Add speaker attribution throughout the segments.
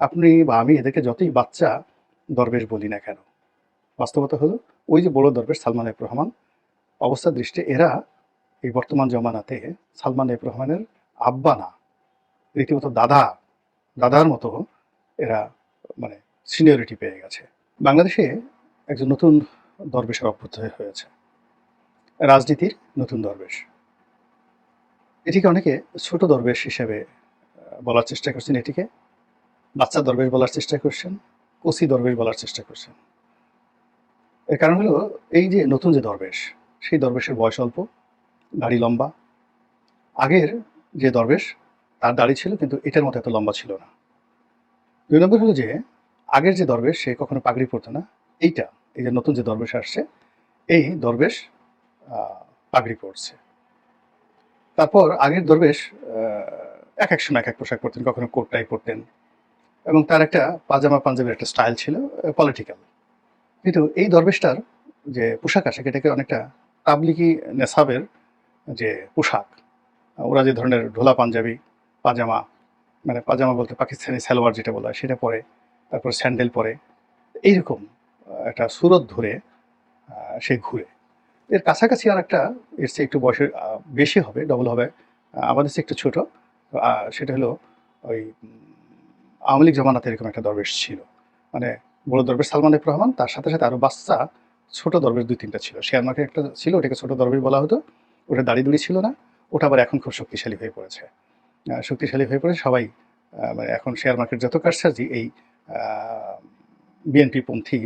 Speaker 1: আপনি বা আমি এদেরকে যতই বাচ্চা দরবেশ বলি না কেন, বাস্তবতা হলো ওই যে বড় দরবেশ সালমান এফ রহমান অবস্থার দৃষ্টি এরা এই বর্তমান জমানাতে সালমান এফ রহমানের আব্বা না, রীতিমতো দাদা, দাদার মতো এরা মানে সিনিয়রিটি পেয়ে গেছে। বাংলাদেশে একজন নতুন দরবেশের অভ্যুদয় হয়েছে, রাজনীতির নতুন দরবেশ। এটিকে অনেকে ছোট দরবেশ হিসেবে বলার চেষ্টা করছেন এটিকে। বাচ্চা দরবেশ বলার চেষ্টা করছেন কচি দরবেশ বলার চেষ্টা করছেন। এর কারণ হলো, এই যে নতুন যে দরবেশ, সেই দরবেশের বয়স অল্প, দাড়ি লম্বা। আগের যে দরবেশ, তার দাড়ি ছিল, কিন্তু এটার মতো এত লম্বা ছিল না। দুই নম্বর হলো যে, আগের যে দরবেশ, সে কখনো পাগড়ি পরতো না। এইটা, এই যে নতুন যে দরবেশ আসছে, এই দরবেশ পাগড়ি পরছে। তারপর আগের দরবেশ এক এক সময় এক এক পোশাক পরতেন, কখনো কোট টাই পরতেন। এবং তার একটা পাজামা পাঞ্জাবির একটা স্টাইল ছিল পলিটিক্যাল কিন্তু এই দরবেশটার যে পোশাক আছে এটাকে অনেকটা তাবলিকি নেসাবের যে পোশাক, ওরা যে ধরনের ঢোলা পাঞ্জাবি, পাজামা মানে পাজামা বলতে পাকিস্তানি সালোয়ার যেটা বলা হয়, সেটা পরে, তারপর স্যান্ডেল পরে, এইরকম একটা সুরত ধরে সে ঘুরে। এর কাছাকাছি আর একটা এর চেয়ে একটু বয়সের বেশি হবে ডবল হবে আমাদের চেয়ে একটু ছোটো সেটা হলো ওই আওয়ামী লীগ জমানাতে এরকম একটা দরবেশ ছিল। মানে বড় দরবেশ সালমান এফ রহমান, তার সাথে সাথে আরও বাচ্চা, ছোট দরবেশ দুই তিনটা ছিল। শেয়ার মার্কেট একটা ছিল, ওটাকে ছোট দরবেশ বলা হতো। ওটা দাড়ি দুড়ি ছিল না। ওটা আবার এখন খুব শক্তিশালী হয়ে পড়েছে। শক্তিশালী হয়ে পড়েছে। সবাই মানে এখন শেয়ার মার্কেট যত কারসাজি, এই বিএনপি পন্থী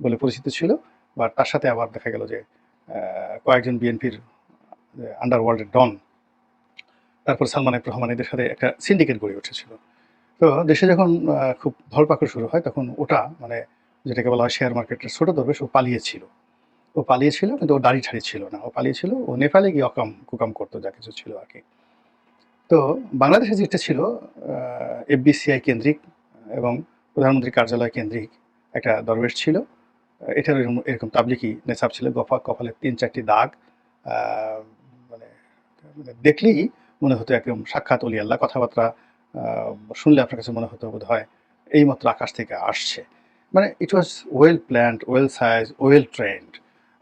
Speaker 1: বলে পরিচিত ছিল। বা তার সাথে আবার দেখা গেল যে কয়েকজন বিএনপির আন্ডারওয়ার্ল্ডের ডন, তারপর সালমান রহমান এদের সাথে একটা সিন্ডিকেট গড়ে উঠেছিল। তো দেশে যখন খুব ধরপাকড় শুরু হয়, তখন ওটা মানে যেটাকে বলা হয় শেয়ার মার্কেটের ছোট দরবেশ ও পালিয়েছিল। ও পালিয়েছিল, কিন্তু ও দাড়ি ছাড়ি ছিল না। ও পালিয়েছিল, ও নেপালে গিয়ে অকাম, কুকাম করতো, যা কিছু ছিল আর কি। তো বাংলাদেশে যেটা ছিল এফবিসিআই কেন্দ্রিক এবং প্রধানমন্ত্রী কার্যালয় কেন্দ্রিক একটা দরবেশ ছিল। এটার এরকম তাবলিকি নেশাব ছিল, গফা, কপালে তিন চারটি দাগ মানে মানে দেখলেই মনে হতো একদম সাক্ষাৎ অলি আল্লাহ, কথাবার্তা শুনলে আপনার কাছে মনে হতো বোধ হয় এইমাত্র আকাশ থেকে আসছে। মানে it was well planned well size well trained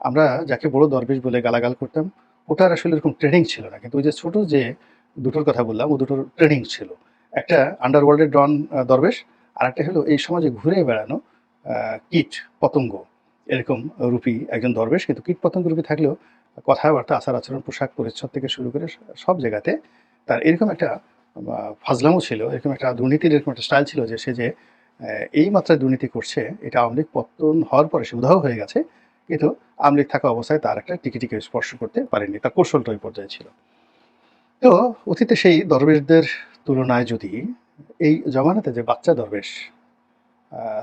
Speaker 1: আমরা যাকে বড় দরবেশ বলে গালাগাল করতাম, ওটার আসলে এরকম ট্রেনিং ছিল না। কিন্তু ওই যে ছোট যে দুটোর কথা বললাম, ও দুটোর ট্রেনিং ছিল। একটা আন্ডারওয়ার্ল্ডের ডন দরবেশ আর একটা হলো এই সমাজে ঘুরে বেড়ানো কীট পতঙ্গ। এরকম রূপী একজন দরবেশ, কিন্তু কীট পতঙ্গ রূপী থাকলেও কথাবার্তা আচার আচরণ পোশাক পরিচ্ছদ থেকে শুরু করে সব জায়গাতে তার এরকম একটা ফাজলামও ছিল, এরকম একটা দুর্নীতির এরকম একটা স্টাইল ছিল যে সে যে এই মাত্রায় দুর্নীতি করছে, এটা আওয়ামী লীগ পতন হওয়ার পরে সে উধাও হয়ে গেছে, কিন্তু আওয়ামী লীগ থাকা অবস্থায় তার একটা টিকিটিকে স্পর্শ করতে পারেনি, তার কৌশলটা ওই পর্যায়ে ছিল। তো অতীতে সেই দরবেশদের তুলনায় যদি এই জমানাতে যে বাচ্চা দরবেশ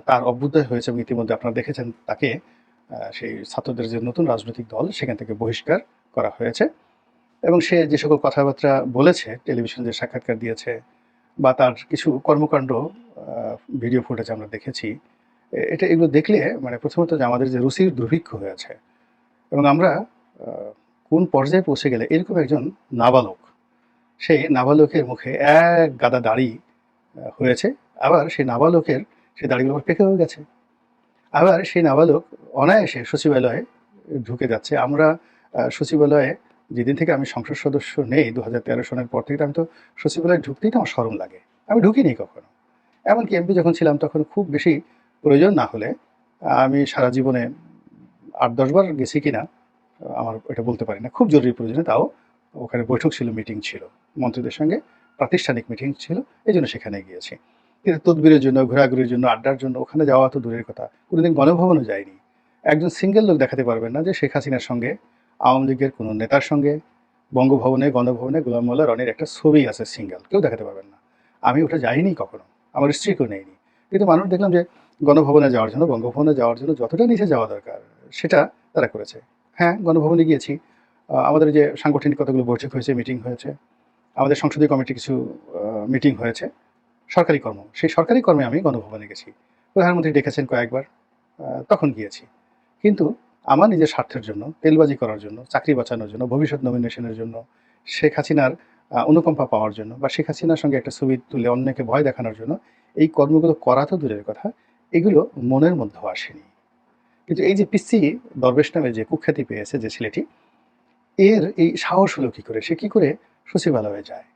Speaker 1: তার অভ্যুদয় হয়েছে এবং ইতিমধ্যে আপনারা দেখেছেন তাকে সেই ছাত্রদের যে নতুন রাজনৈতিক দল, সেখান থেকে বহিষ্কার করা হয়েছে। এবং সে যে সকল কথাবার্তা বলেছে, টেলিভিশন যে সাক্ষাৎকার দিয়েছে বা তার কিছু কর্মকাণ্ড ভিডিও ফুটেজ আমরা দেখেছি এটা এগুলো দেখলে মানে প্রথমত যে আমাদের যে রুচির দুর্ভিক্ষ হয়েছে এবং আমরা কোন পর্যায়ে পৌঁছে গেলে এরকম একজন নাবালক সেই নাবালকের মুখে এক গাদা দাড়ি হয়েছে, আবার সেই নাবালকের সেই দাড়িগুলো পেকেও গেছে, আবার সেই নাবালক অনায়াসে সচিবালয়ে ঢুকে যাচ্ছে। আমরা সচিবালয়ে যেদিন থেকে আমি সংসদ সদস্য নেই দু হাজার সনের পর থেকে আমি তো সচিবালয়ে ঢুকতেই তো আমার সরম লাগে। আমি ঢুকিনি কখনো। এমনকি এমপি যখন ছিলাম তখন খুব বেশি প্রয়োজন না হলে আমি সারা জীবনে আট দশবার গেছি কিনা, আমার এটা বলতে পারি না। খুব জরুরি প্রয়োজনে তাও ওখানে বৈঠক ছিল, মিটিং ছিল। মন্ত্রীদের সঙ্গে প্রাতিষ্ঠানিক মিটিং ছিল, এই জন্য সেখানে গিয়েছি। কিন্তু তদবিরের জন্য, ঘোরাঘুরির জন্য, আড্ডার জন্য ওখানে যাওয়া তো দূরের কথা। কোনোদিন গণভবনও যায়নি একজন সিঙ্গেল লোক দেখাতে পারবেন না যে শেখ হাসিনার সঙ্গে আওয়ামী লীগের কোনো নেতার সঙ্গে, বঙ্গভবনে, গণভবনে গোলাম মোল্লা রনির একটা ছবি আছে সিঙ্গেল, কেউ দেখাতে পারবেন না। আমি ওটা যাইনি কখনো, আমার স্ত্রীকেও নেইনি কিন্তু মানুষ দেখলাম যে গণভবনে যাওয়ার জন্য, বঙ্গভবনে যাওয়ার জন্য যতটা নিচে যাওয়া দরকার, সেটা তারা করেছে। হ্যাঁ গণভবনে গিয়েছি। আমাদের যে সাংগঠনিক কতগুলো বৈঠক হয়েছে, মিটিং হয়েছে, আমাদের সংসদীয় কমিটি কিছু মিটিং হয়েছে, সরকারি কর্ম, সেই সরকারি কর্মে আমি গণভবনে গেছি। প্রধানমন্ত্রী ডেকেছেন কয়েকবার তখন গিয়েছি। কিন্তু আমার নিজের স্বার্থের জন্য, তেলবাজি করার জন্য, চাকরি বাঁচানোর জন্য, ভবিষ্যৎ নমিনেশনের জন্য, শেখ হাসিনার অনুকম্পা পাওয়ার জন্য বা শেখ হাসিনার সঙ্গে একটা ছবি তুলে অন্যকে ভয় দেখানোর জন্য এই কর্মগুলো করা তো দূরের কথা, এগুলো মনের মধ্যেও আসেনি। কিন্তু এই যে পিসি দরবেশ নামে যে কুখ্যাতি পেয়েছে যে ছেলেটি, এর এই সাহস হলো কী করে? সে কী করে সচিবালয়ে যায়?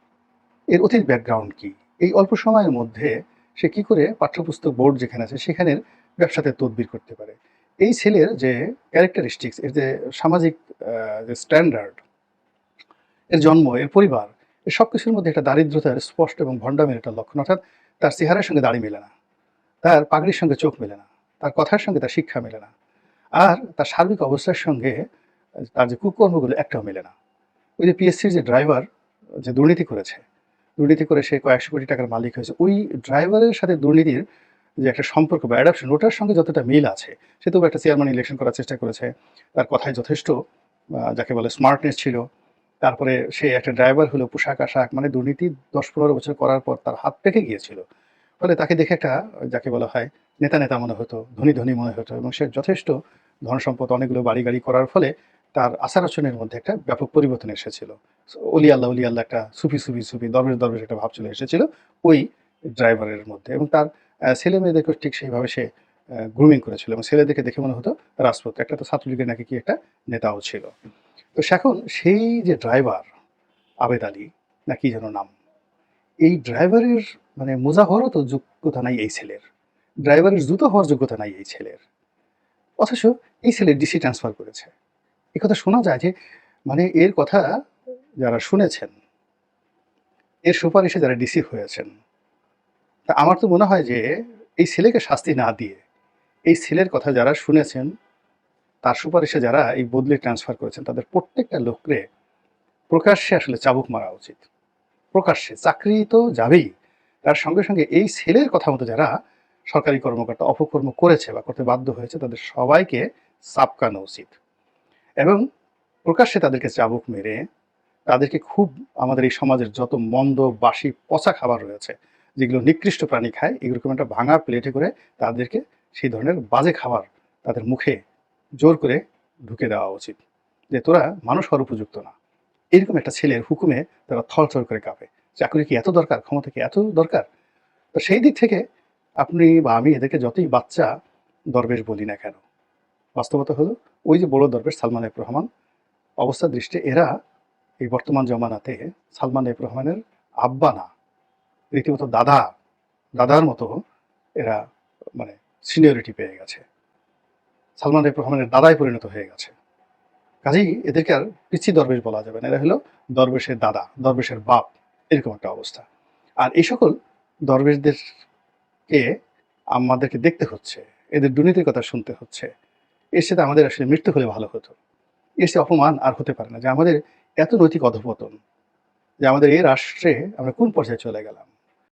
Speaker 1: এর অতীত ব্যাকগ্রাউন্ড কি? এই অল্প সময়ের মধ্যে সে কি করে পাঠ্যপুস্তক বোর্ড যেখানে আছে সেখানের ব্যবসাতে তদবির করতে পারে? এই ছেলের যে ক্যারেক্টারিস্টিক্স এর যে সামাজিক যে স্ট্যান্ডার্ড এর জন্ম, এর পরিবার, এর সব কিছুর মধ্যে একটা দারিদ্রতার স্পষ্ট এবং ভণ্ডামের একটা লক্ষণ, অর্থাৎ তার চেহারার সঙ্গে দাড়ি মেলে না, তার পাগড়ির সঙ্গে চোখ মেলে না, তার কথার সঙ্গে তার শিক্ষা মেলে না, আর তার সার্বিক অবস্থার সঙ্গে, তার যে কুকর্মগুলো একটাও মেলে না। ওই যে পিএসসির যে ড্রাইভার যে দুর্নীতি করেছে, দুর্নীতি করে সে কয়েকশো কোটি টাকার মালিক হয়েছে, ওই ড্রাইভারের সাথে দুর্নীতির যে একটা সম্পর্ক বা অ্যাডাপশন ওটার সঙ্গে যতটা মিল আছে, সে তবু একটা চেয়ারম্যান ইলেকশন করার চেষ্টা করেছে। তার কথায় যথেষ্ট যাকে বলে স্মার্টনেস ছিল। তারপরে সে একটা ড্রাইভার হলো, পোশাক আশাক মানে দুর্নীতি দশ পনেরো বছর করার পর তার হাত পেকে গিয়েছিল। ফলে তাকে দেখে একটা, যাকে বলা হয় নেতা নেতা মনে হতো, ধনী ধনী মনে হতো এবং সে যথেষ্ট ধন সম্পদ অনেকগুলো বাড়ি গাড়ি করার ফলে তার আচার আচরণের মধ্যে একটা ব্যাপক পরিবর্তন এসেছিল। অলি আল্লাহ অলি আল্লাহ একটা সুফি সুফি সুফি, দরবেশ দরবেশ একটা ভাব চলে এসেছিল ওই ড্রাইভারের মধ্যে এবং তার ছেলে মেয়েদেরকে ঠিক সেইভাবে সে গ্রুমিং করেছিল এবং ছেলেদেরকে দেখে মনে হতো রাজপথ একটা তো ছাত্রলীগের নাকি কি একটা নেতাও ছিল। তো এখন সেই যে ড্রাইভার আবেদ আলী, না কি যেন নাম, এই ড্রাইভারের মানে মোজা হওয়ারও তো যোগ্যতা নাই এই ছেলের। ড্রাইভারের জুতো হওয়ার যোগ্যতা নাই এই ছেলের। অথচ এই ছেলে ডিসি ট্রান্সফার করেছে। কথা শোনা যায় যে মানে এর কথা যারা শুনেছেন, এর সুপারিশে যারা ডিসি হয়েছেন তা আমার তো মনে হয় যে এই ছেলেকে শাস্তি না দিয়ে এই ছেলের কথা যারা শুনেছেন, তার সুপারিশে যারা এই বদলে ট্রান্সফার করেছেন, তাদের প্রত্যেকটা লোকরে প্রকাশ্যে আসলে চাবুক মারা উচিত। প্রকাশ্যে, চাকরি তো যাবেই। তার সঙ্গে সঙ্গে এই ছেলের কথা মতো যারা সরকারি কর্মকর্তা, অপকর্ম করেছে বা করতে বাধ্য হয়েছে, তাদের সবাইকে সাপকানো উচিত। এবং প্রকাশ্যে তাদেরকে চাবুক মেরে তাদেরকে খুব আমাদের এই সমাজের যত মন্দ, বাসি, পচা খাবার রয়েছে যেগুলো নিকৃষ্ট প্রাণী খায় এরকম একটা ভাঙা প্লেটে করে তাদেরকে সেই ধরনের বাজে খাবার তাদের মুখে জোর করে ঢুকে দেওয়া উচিত। যে তোরা মানুষ হওয়ার উপযুক্ত না। এরকম একটা ছেলের হুকুমে তারা থরথর করে কাঁপে। চাকরি কি এত দরকার? ক্ষমতা কি এত দরকার? তো সেই দিক থেকে আপনি বা আমি এদেরকে যতই বাচ্চা দরবেশ বলি না কেন, বাস্তবতা হলো ওই যে বড় দরবেশ সালমান এফ রহমান, অবস্থা দৃষ্টে এরা এই বর্তমান জমানাতে সালমান এফ রহমানের আব্বা না। রীতিমতো দাদা, দাদার মতো এরা মানে সিনিয়রিটি পেয়ে গেছে। সালমান এফ রহমানের দাদায় পরিণত হয়ে গেছে। কাজেই এদেরকে আর পিচ্ছি দরবেশ বলা যাবে না। এরা হলো দরবেশের দাদা, দরবেশের বাপ, এরকম একটা অবস্থা। আর এই সকল দরবেশদেরকে আমাদেরকে দেখতে হচ্ছে, এদের দুর্নীতির কথা শুনতে হচ্ছে। এর সাথে আমাদের আসলে মৃত্যু হলে ভালো হতো। এর সে অপমান আর হতে পারে না। যে আমাদের এত নৈতিক অধপতন, যে আমাদের এই রাষ্ট্রে আমরা কোন পর্যায়ে চলে গেলাম?